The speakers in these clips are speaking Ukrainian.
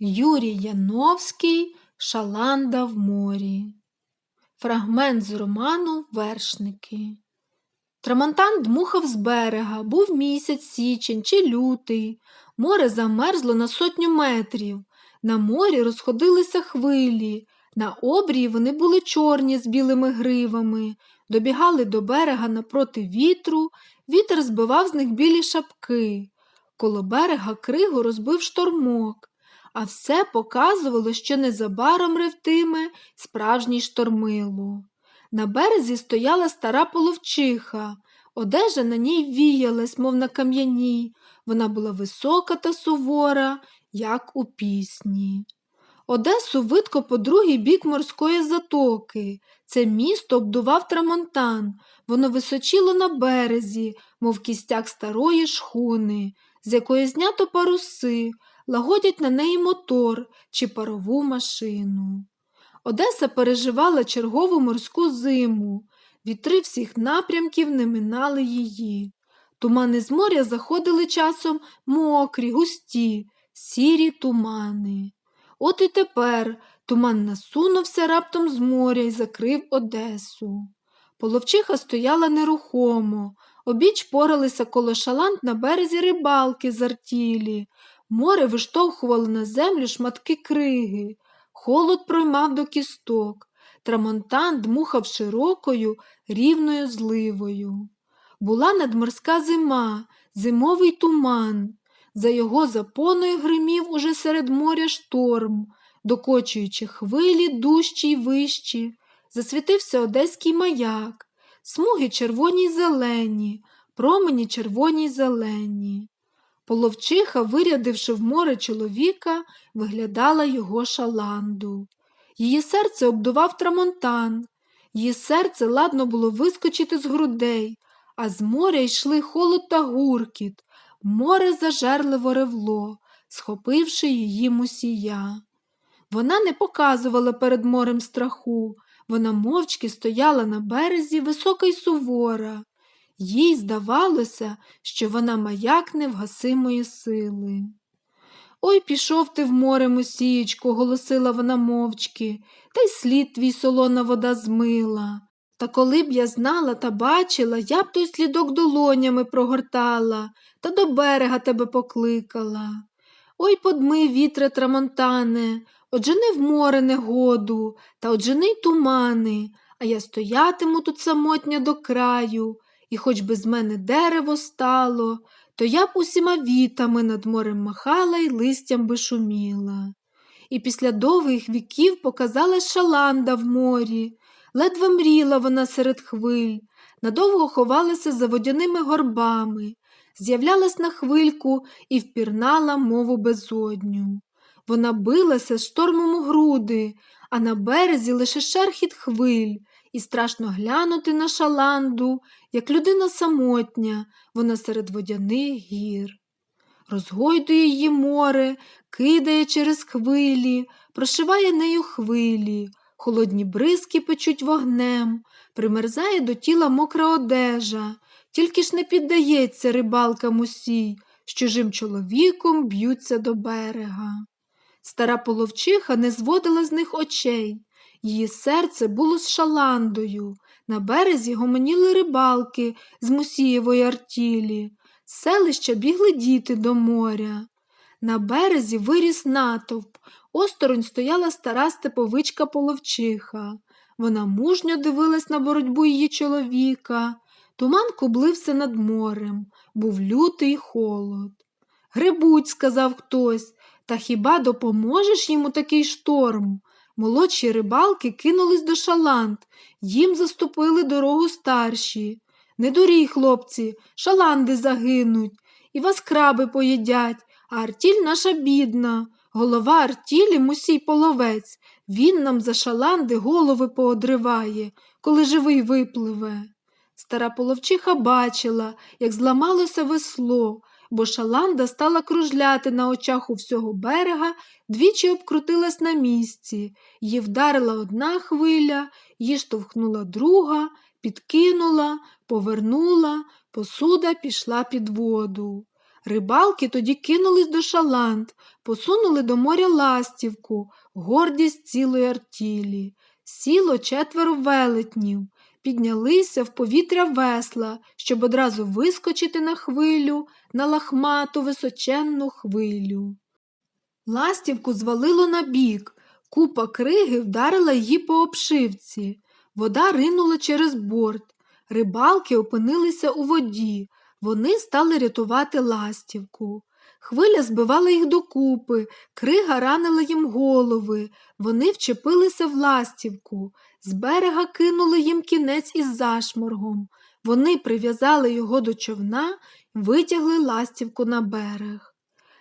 Юрій Яновський Шаланда в морі. Фрагмент з роману Вершники. Трамонтан дмухав з берега, був місяць січень чи лютий. Море замерзло на сотню метрів. На морі розходилися хвилі. На обрії вони були чорні з білими гривами, добігали до берега напроти вітру, вітер збивав з них білі шапки. Коло берега кригу розбив штормок, а все показувало, що незабаром ревтиме справжній штормило. На березі стояла стара половчиха, одежа на ній віялась, мов на кам'яній, вона була висока та сувора, як у пісні. Одесу видко по другий бік морської затоки. Це місто обдував трамонтан, воно височило на березі, мов кістяк старої шхуни, з якої знято паруси, лагодять на неї мотор чи парову машину. Одеса переживала чергову морську зиму, вітри всіх напрямків не минали її. Тумани з моря заходили часом мокрі, густі, сірі тумани. От і тепер туман насунувся раптом з моря і закрив Одесу. Половчиха стояла нерухомо, обіч поралися коло шалант на березі рибалки з артілі. Море виштовхувало на землю шматки криги, холод проймав до кісток, трамонтан дмухав широкою, рівною зливою. Була надморська зима, зимовий туман. За його запоною гримів уже серед моря шторм, докочуючи хвилі дужчі й вищі, засвітився одеський маяк, смуги червоні й зелені, промені червоні й зелені. Половчиха, вирядивши в море чоловіка, виглядала його шаланду. Її серце обдував трамонтан, її серце ладно було вискочити з грудей, а з моря йшли холод та гуркіт, море зажерливо ревло, схопивши її мусія. Вона не показувала перед морем страху, вона мовчки стояла на березі висока й сувора. Їй здавалося, що вона маяк невгасимої сили. Ой, пішов ти в море, мусієчко, голосила вона мовчки, та й слід твій солона вода змила. Та коли б я знала та бачила, я б той слідок долонями прогортала та до берега тебе покликала. Ой, подми, вітре трамонтане, оджени в море негоду, та оджени й тумани, а я стоятиму тут самотня до краю, і хоч би з мене дерево стало, то я б усіма вітами над морем махала й листям би шуміла. І після довгих віків показалась шаланда в морі, ледве мріла вона серед хвиль, надовго ховалася за водяними горбами, з'являлась на хвильку і впірнала мову безодню. Вона билася штормом у груди, а на березі лише шерхіт хвиль, і страшно глянути на шаланду, як людина самотня, вона серед водяних гір. Розгойдує її море, кидає через хвилі, прошиває нею хвилі, холодні бризки печуть вогнем, примерзає до тіла мокра одежа, тільки ж не піддається рибалкам усій, з чужим чоловіком б'ються до берега. Стара половчиха не зводила з них очей. Її серце було з шаландою. На березі гомоніли рибалки з Мусієвої артілі. Селища бігли діти до моря. На березі виріс натовп. Осторонь стояла стара степовичка половчиха. Вона мужньо дивилась на боротьбу її чоловіка. Туман кублився над морем, був лютий холод. Грибуть, сказав хтось, та хіба допоможеш йому такий шторм? Молодші рибалки кинулись до шаланд, їм заступили дорогу старші. Не дурій, хлопці, шаланди загинуть, і вас краби поїдять, а артіль наша бідна. Голова артілі мусій половець. Він нам за шаланди голови поодриває, коли живий випливе. Стара половчиха бачила, як зламалося весло, бо шаланда стала кружляти на очах у всього берега, двічі обкрутилась на місці, її вдарила одна хвиля, її штовхнула друга, підкинула, повернула, посуда пішла під воду. Рибалки тоді кинулись до шаланд, посунули до моря ластівку, гордість цілої артілі. Сіло четверо велетнів, піднялися в повітря весла, щоб одразу вискочити на хвилю, на лахмату височенну хвилю. Ластівку звалило на бік, купа криги вдарила її по обшивці. Вода ринула через борт. Рибалки опинилися у воді. Вони стали рятувати ластівку. Хвиля збивала їх докупи, крига ранила їм голови. Вони вчепилися в ластівку. З берега кинули їм кінець із зашморгом. Вони прив'язали його до човна витягли ластівку на берег.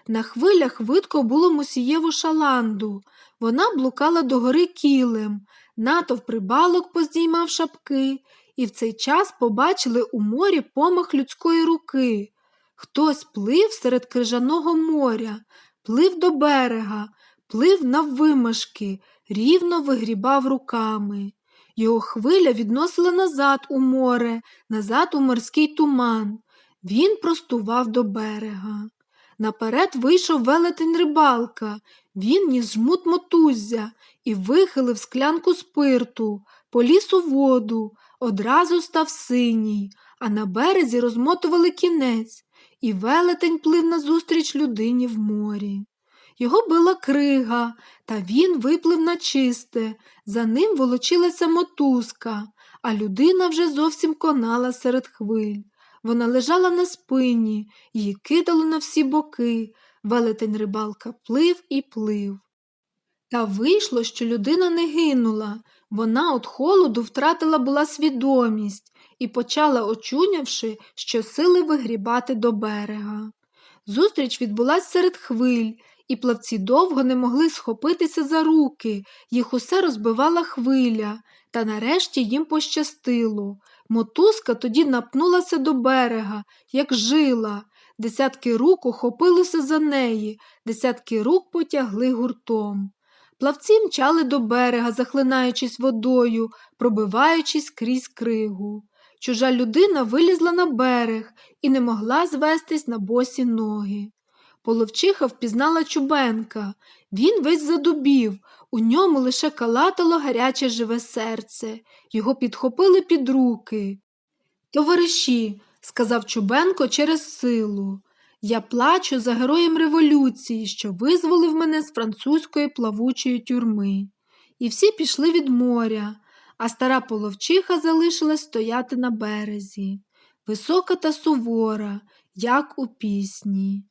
На хвилях видко було мусієву шаланду. Вона блукала до гори кілем, натовп рибалок поздіймав шапки, і в цей час побачили у морі помах людської руки. Хтось плив серед крижаного моря, плив до берега, плив наввимашки, рівно вигрібав руками. Його хвиля відносила назад у море, назад у морський туман. Він простував до берега. Наперед вийшов велетень рибалка. Він ніс жмут мотуззя і вихилив склянку спирту, поліз у воду, одразу став синій, а на березі розмотували кінець, і велетень плив назустріч людині в морі. Його била крига, та він виплив на чисте, за ним волочилася мотузка, а людина вже зовсім конала серед хвиль. Вона лежала на спині, її кидало на всі боки. Велетень рибалка плив і плив. Та вийшло, що людина не гинула. Вона від холоду втратила була свідомість і почала, очунявши, щосили вигрібати до берега. Зустріч відбулась серед хвиль, і плавці довго не могли схопитися за руки, їх усе розбивала хвиля, та нарешті їм пощастило. Мотузка тоді напнулася до берега, як жила. Десятки рук охопилося за неї, десятки рук потягли гуртом. Плавці мчали до берега, захлинаючись водою, пробиваючись крізь кригу. Чужа людина вилізла на берег і не могла звестись на босі ноги. Половчиха впізнала Чубенка. Він весь задубів, у ньому лише калатало гаряче живе серце. Його підхопили під руки. Товариші, сказав Чубенко через силу, я плачу за героєм революції, що визволив мене з французької плавучої тюрми. І всі пішли від моря, а стара половчиха залишилась стояти на березі, висока та сувора, як у пісні.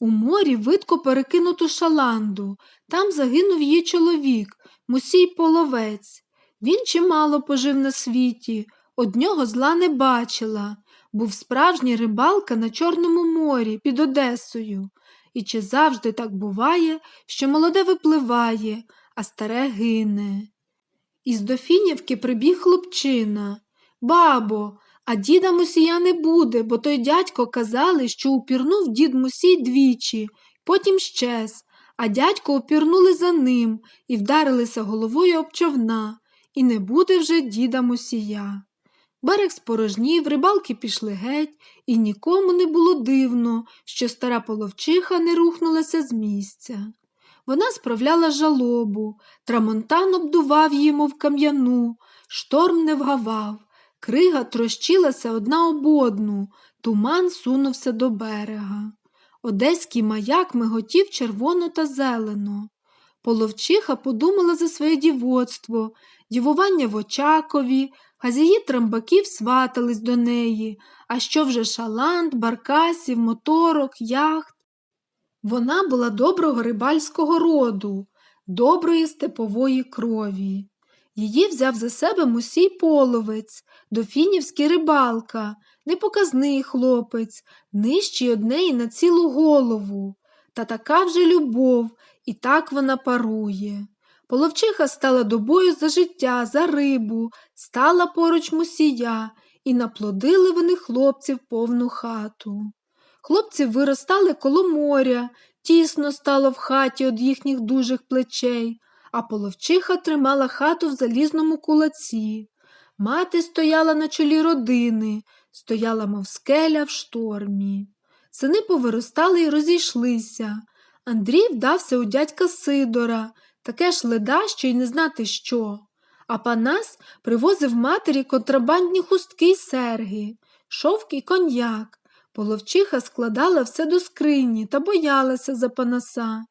У морі видко перекинуту шаланду, там загинув її чоловік, мусій половець. Він чимало пожив на світі, од нього зла не бачила, був справжній рибалка на Чорному морі під Одесою. І чи завжди так буває, що молоде випливає, а старе гине? Із Дофінівки прибіг хлопчина. Бабо, а діда мусія не буде, бо той дядько казали, що упірнув дід мусій двічі, потім щез, а дядько упірнули за ним і вдарилися головою об човна, і не буде вже діда мусія. Берег спорожнів, рибалки пішли геть, і нікому не було дивно, що стара половчиха не рухнулася з місця. Вона справляла жалобу, трамонтан обдував її, мов кам'яну, шторм не вгавав, крига трощилася одна об одну, туман сунувся до берега. Одеський маяк миготів червоно та зелено. Половчиха подумала за своє дівоцтво, дівування в Очакові, хазяї трамбаків сватались до неї, а що вже шаланд, баркасів, моторок, яхт. Вона була доброго рибальського роду, доброї степової крові. Її взяв за себе мусій половець, дофінівський рибалка, непоказний хлопець, нижчий од неї на цілу голову. Та така вже любов, і так вона парує. Половчиха стала до бою за життя, за рибу, стала поруч мусія, і наплодили вони хлопців повну хату. Хлопці виростали коло моря, тісно стало в хаті од їхніх дужих плечей, а половчиха тримала хату в залізному кулаці. Мати стояла на чолі родини, стояла, мов скеля в штормі. Сини повиростали і розійшлися. Андрій вдався у дядька Сидора, таке ж леда, що й не знати що. А Панас привозив матері контрабандні хустки й серги, шовк і коньяк. Половчиха складала все до скрині та боялася за Панаса.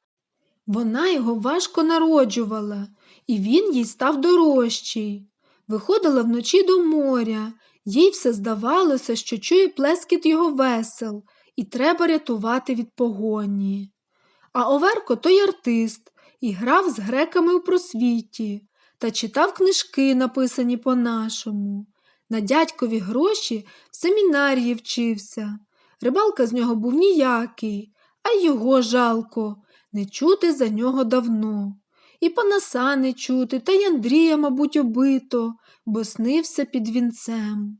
Вона його важко народжувала, і він їй став дорожчий. Виходила вночі до моря, їй все здавалося, що чує плескіт його весел, і треба рятувати від погоні. А Оверко той артист і грав з греками у просвіті та читав книжки, написані по-нашому. На дядькові гроші в семінарії вчився. Рибалка з нього був ніякий, а його жалко, не чути за нього давно. І Панаса не чути, та й Андрія, мабуть, обито, бо снився під вінцем.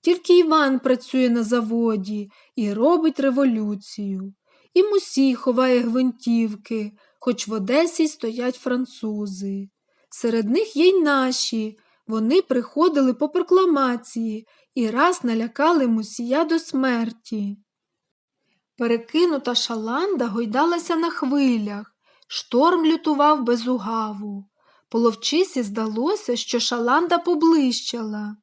Тільки Іван працює на заводі і робить революцію. І Мусій ховає гвинтівки, хоч в Одесі стоять французи. Серед них є й наші. Вони приходили по прокламації і раз налякали Мусія до смерті. Перекинута шаланда гойдалася на хвилях, шторм лютував без угаву. Половчисі здалося, що шаланда поблищала.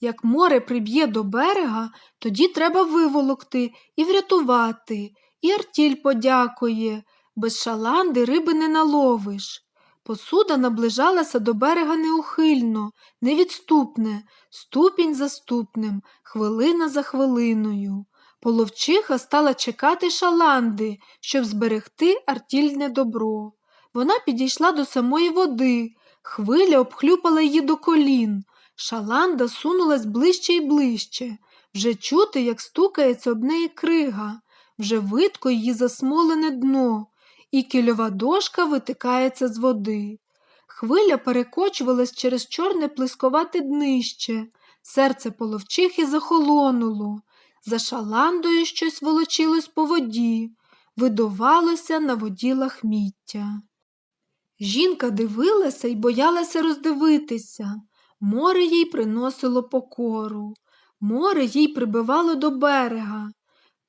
Як море приб'є до берега, тоді треба виволокти і врятувати, і артіль подякує. Без шаланди риби не наловиш. Посуда наближалася до берега неухильно, невідступне, ступінь за ступнем, хвилина за хвилиною. Половчиха стала чекати шаланди, щоб зберегти артільне добро. Вона підійшла до самої води, хвиля обхлюпала її до колін. Шаланда сунулась ближче і ближче. Вже чути, як стукається об неї крига, вже видко її засмолене дно, і кільова дошка витикається з води. Хвиля перекочувалась через чорне плисковате днище, серце половчихи захолонуло. За шаландою щось волочилось по воді, видувалося на воді лахміття. Жінка дивилася і боялася роздивитися. Море їй приносило покору, море їй прибивало до берега.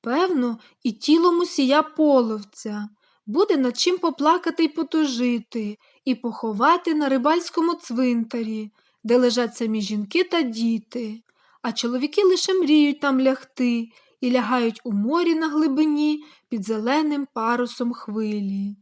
Певно, і тіло мусія половця. Буде над чим поплакати й потужити, і поховати на рибальському цвинтарі, де лежать самі жінки та діти, а чоловіки лише мріють там лягти і лягають у морі на глибині під зеленим парусом хвилі.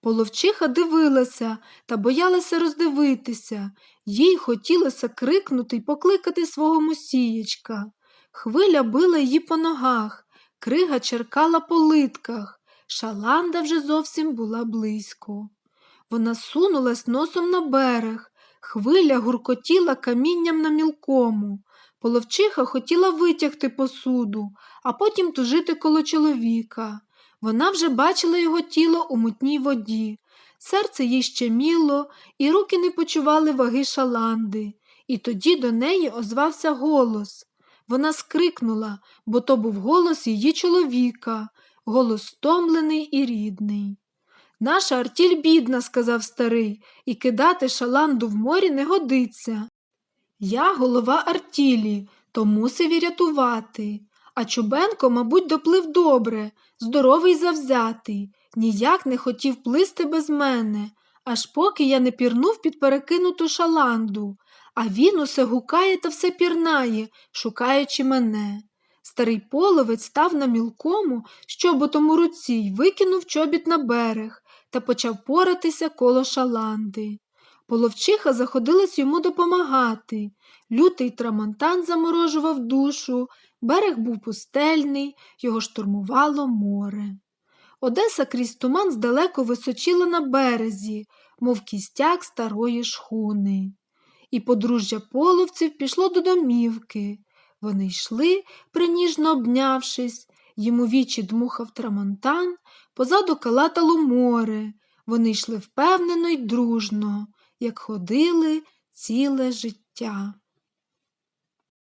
Половчиха дивилася та боялася роздивитися, їй хотілося крикнути й покликати свого мусієчка. Хвиля била її по ногах, крига черкала по литках, шаланда вже зовсім була близько. Вона сунулась носом на берег, хвиля гуркотіла камінням на мілкому. Половчиха хотіла витягти посуду, а потім тужити коло чоловіка. Вона вже бачила його тіло у мутній воді. Серце їй щеміло, і руки не почували ваги шаланди. І тоді до неї озвався голос. Вона скрикнула, бо то був голос її чоловіка, голос стомлений і рідний. Наша артіль бідна, сказав старий, і кидати шаланду в морі не годиться. Я голова артілі, то мусив і рятувати. А Чубенко, мабуть, доплив добре, здоровий завзятий, ніяк не хотів плисти без мене, аж поки я не пірнув під перекинуту шаланду, а він усе гукає та все пірнає, шукаючи мене. Старий половець став на мілкому, щоботом у руці й викинув чобіт на берег та почав поратися коло шаланди. Половчиха заходилась йому допомагати. Лютий трамонтан заморожував душу, берег був пустельний, його штурмувало море. Одеса крізь туман здалеку височила на березі, мов кістяк старої шхуни. І подружжя половців пішло до домівки. Вони йшли, приніжно обнявшись, йому вічі дмухав трамонтан, позаду калатало море. Вони йшли впевнено й дружно, як ходили ціле життя.